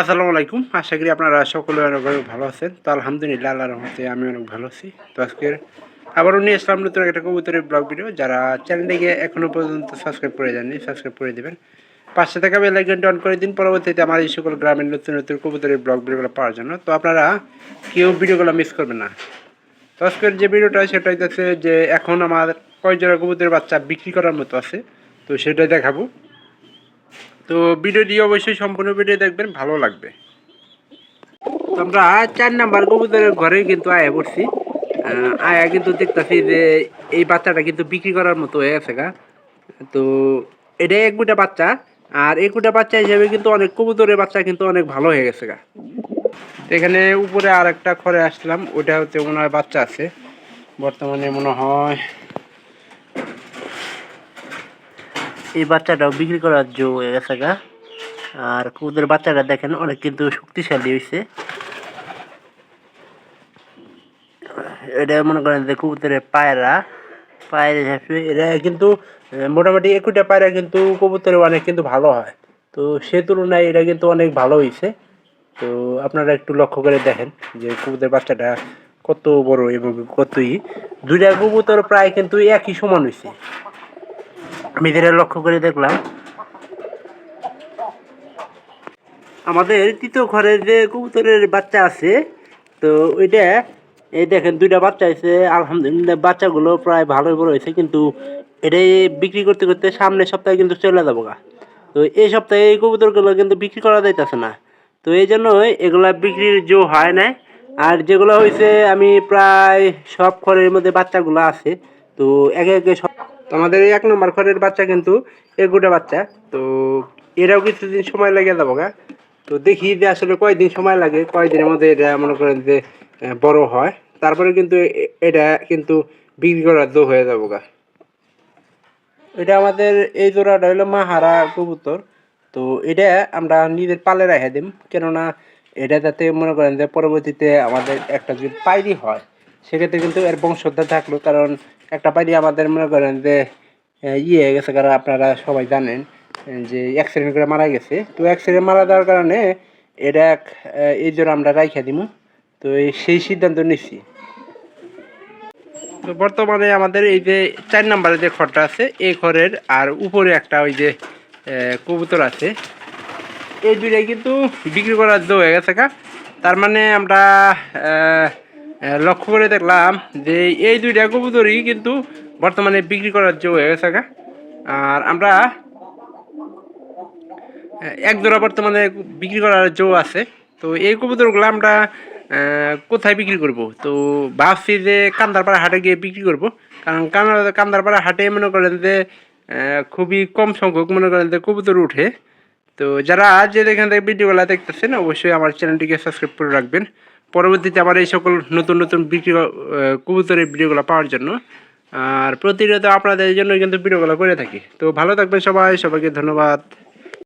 আসসালামু আলাইকুম। আশা করি আপনারা সকলে অনেক ভালো আছেন। তো আলহামদুলিল্লাহ আল্লাহ রহমতে আমি অনেক ভালো আছি। তো আজকের আবারও নিয়ে আসলাম নতুন একটা কবুতরের ব্লগ ভিডিও। যারা চ্যানেলটিকে এখনও পর্যন্ত সাবস্ক্রাইব করে যাননি সাবস্ক্রাইব করে দেবেন। পাশে থাকা বেল আইকনটি অন করে দিন। পরবর্তীতে আমার এই সকল গ্রামের নতুন নতুন কবুতরের ব্লগ ভিডিওগুলো পাওয়ার জন্য। তো আপনারা কেউ ভিডিওগুলো মিস করবেন না। তো আজকের যে ভিডিওটা, সেটা হইতেছে যে এখন আমার কয় জোড়া কবুতরের বাচ্চা বিক্রি করার মতো আছে। তো সেটাই দেখাবো। তো ভিডিওটি অবশ্যই সম্পূর্ণ ভিডিও দেখবেন, ভালো লাগবে। আমরা চার নাম্বার কবুতরের ঘরে কিন্তু আয়া পড়ছি। আয়া কিন্তু দেখতেছি যে এই বাচ্চাটা কিন্তু বিক্রি করার মতো হয়ে গেছে গা। তো এটা এক গুটা বাচ্চা, আর এক গুটা বাচ্চা হিসেবে কিন্তু অনেক কবুতরের বাচ্চা কিন্তু অনেক ভালো হয়ে গেছে গা। এখানে উপরে আর একটা ঘরে আসলাম ওটা হচ্ছে হয় বাচ্চা আছে। বর্তমানে মনে হয় এই বাচ্চাটাও বিক্রি করার জো হয়ে গেছে গা। আর কবুতরের বাচ্চাটা দেখেন, অনেক কিন্তু শক্তিশালী হয়েছে এটা মনে করেন যে কবুতরের পায়রা পায়রা এটা কিন্তু মোটামুটি একুটা পায়রা কিন্তু কবুতরের অনেক কিন্তু ভালো হয়। তো সে তুলনায় এটা কিন্তু অনেক ভালো হয়েছে তো আপনারা একটু লক্ষ্য করে দেখেন যে কবুতরের বাচ্চাটা কত বড় এবং কতই। দুইটা কবুতর প্রায় কিন্তু একই সমান হয়েছে যেটা লক্ষ্য করে দেখলাম। আমাদের তৃতীয় ঘরের যে কবুতরের বাচ্চা আছে, তো ওইটা, এই দেখেন দুইটা বাচ্চা আছে, আলহামদুলিল্লাহ বাচ্চাগুলো প্রায় ভালোই বড় হয়েছে, কিন্তু এটাই বিক্রি করতে করতে সামনের সপ্তাহে কিন্তু চলে যাব গা। তো এই সপ্তাহে এই কবুতরগুলো কিন্তু বিক্রি করা যাইতেছে না। তো এই জন্য এগুলা বিক্রির জো হয় না আর যেগুলো হয়েছে আমি প্রায় সব ঘরের মধ্যে বাচ্চাগুলো আছে, তো একে একে সব তো আমাদের এই এক নম্বর ঘরের বাচ্চা কিন্তু এগুটা বাচ্চা। তো এরাও কিছুদিন সময় লেগে যাব গা। তো দেখি যে আসলে কয়দিন সময় লাগে, কয়দিনের মধ্যে এটা মনে করেন যে বড় হয়। তারপরে কিন্তু এটা কিন্তু বিক্রি করার দো হয়ে যাব গা। এটা আমাদের এই জোড়াটা হলো মাহারা কবুতর। তো এটা আমরা নিজের পালে রেখে দিম। কেননা এটা যাতে মনে করেন যে পরবর্তীতে আমাদের একটা যদি পাইরি হয় সেক্ষেত্রে কিন্তু এর বংশধর থাকল কারণ একটা পাইরি আমাদের মনে করেন যে ইয়ে হয়ে গেছে কারণ আপনারা সবাই জানেন যে অ্যাক্সিডেন্ট করে মারা গেছে। তো অ্যাক্সিডেন্ট মারা যাওয়ার কারণে এটা এক, এই জন্য আমরা রাইখা দিমু। তো সেই সিদ্ধান্ত নিচ্ছি তো বর্তমানে আমাদের এই যে চার নম্বরে যে ঘরটা আছে এই ঘরের আর উপরে একটা ওই যে কবুতর আছে। এই দুইটাই কিন্তু বিক্রি করার হয়ে গেছে কা তার মানে আমরা লক্ষ্য করে দেখলাম যে এই দুইটা কবুতরই কিন্তু বর্তমানে বিক্রি করার জো হয়ে গেছে আর আমরা এক জোড়া বর্তমানে বিক্রি করার জো আছে। তো এই কবুতরগুলো আমরা কোথায় বিক্রি করব? তো ভাবছি যে কান্দারপাড়া হাটে গিয়ে বিক্রি করব। কারণ কান্দার, কান্দারপাড়া হাটে মনে করেন যে খুবই কম সংখ্যক মনে করেন যে কবুতর উঠে। তো যারা আজ যে এখান থেকে ভিডিওগুলো দেখতেছেন, অবশ্যই আমার চ্যানেলটিকে সাবস্ক্রাইব করে রাখবেন। পরবর্তীতে আমার এই সকল নতুন নতুন বিক্রি কবুতরের ভিডিওগুলো পাওয়ার জন্য। আর প্রতিনিয়ত আপনাদের জন্য কিন্তু ভিডিওগুলো করে থাকি। তো ভালো থাকবেন সবাই, সবাইকে ধন্যবাদ।